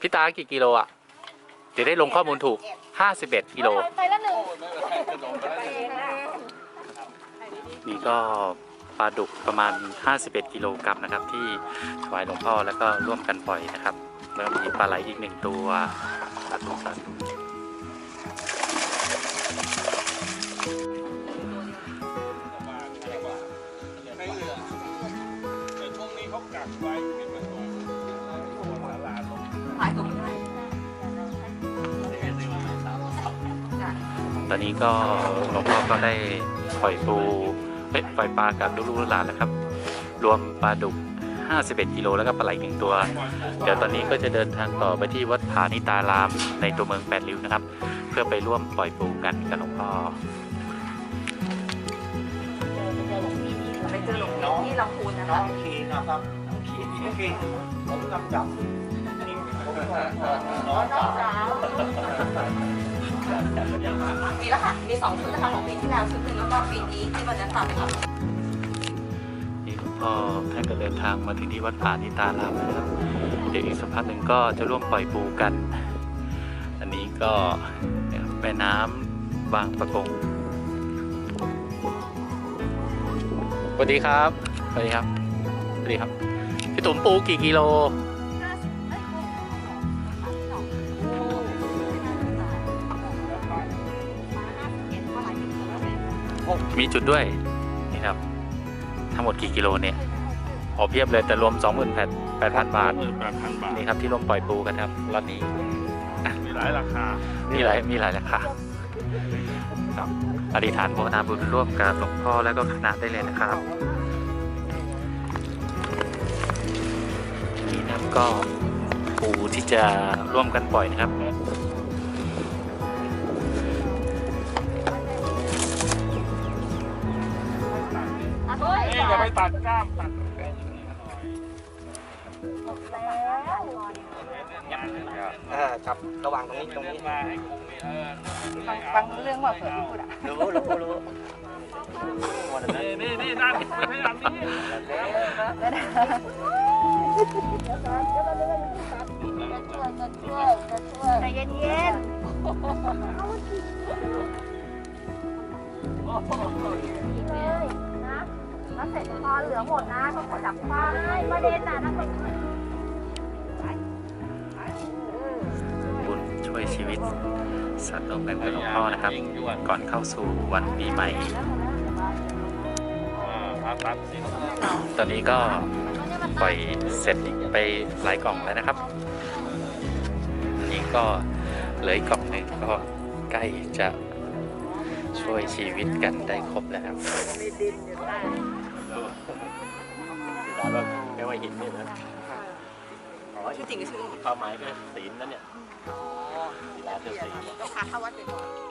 พี่ตากี่กิโลอะจะได้ลงข้อมูลถูก 51 กิโล ไปละหนึ่งนี่ก็ปลาดุกประมาณ 51 กิโลกรัมนะครับ ที่ถวายหลวงพ่อแล้วก็ร่วมกันปล่อยนะครับ แล้วมีปลาไหลอีกหนึ่งตัวสาธุสาธุใขายตรงไหนตอนนี้ก็หลวงพ่อก็ได้ปล่อยปูเอ้ยปล่อยปลากับลูกๆหลานแล้วครับ รวมปลาดุก 51 กิโลแล้วก็ปลาไหลหนึ่งตัว เดี๋ยวตอนนี้ก็จะเดินทางต่อไปที่วัดผานิตาราม ในตัวเมืองแปดริ้วนะครับ เพื่อไปร่วมปล่อยปูกันกับหลวงพ่อไปเจอหลวงพี่ที่ลำพูนนะน้อคะงขีนะครับน้องขีน้องขีผมกำจับ น้องสาวมีแล้วค่ะ มีสองชุดนะคะของปีที่แล้วชุดหนึ่งแล้วก็ปีนี้ที่วันนั้นตัดค่ะนี่หลวงพ่อท่านก็เดินทางมาถึงที่วัดผานิตารามนะครับ เดี๋ยวอีกสักพักหนึ่งก็จะร่วมปล่อยปูกัน อันนี้ก็แม่น้ำบางประกงสวัสดีครับ สวัสดีครับ สวัสดีครับ พี่ตุ๋มปูกี่กิโล มีจุดด้วยนี่ครับ ทั้งหมดกี่กิโลเนี่ยโอเพียบเลยแต่รวม 28,000 บาทหมื่นแปดพันบาท นี่ครับที่ร่วมปล่อยปูกันครับรอบนี้ มีหลายราคา มีหลายมีหลายราคาครับอธิษฐานโมทนาบุญร่วมกับหลวงพ่อแล้วก็คณะได้เลยนะครับนี่นะครับก็ปูที่จะร่วมกันปล่อยนะครับ ไปตัดกล้ามตัดจับระหว่างตรงนี้ตรงนี้มาให้คงฟังเรื่องว่าเผื่อกพูดอะรู้รู้รู้นี่นี่นี่ด้านไม่ใช่ด้านนี้ใจเย็นๆเลยนะแล้ว เสร็จพอเหลือหมดนะก็ขอจับปลาประเด็นน่ะนะบุญช่วยชีวิต สัตว์ร่วมกันกับหลวงพ่อนะครับยิงยวดก่อนเข้าสู่วันปีใหม่อ่าผ่าตัดสินตอนนี้ก็ปล่อยเสร็จไปหลายกล่องแล้วนะครับอันนี้ก็เหลืออีกกล่องหนึ่งก็ใกล้จะช่วยชีวิตกันได้ครบแล้ว ครับแต่ว่าไม่ว่าหินนี่นะชื่อจริงก็ชื่อความหมายก็ศีลนั่นเนี่ยศีลาคือศีลต้องพาเข้าวัดบ่อย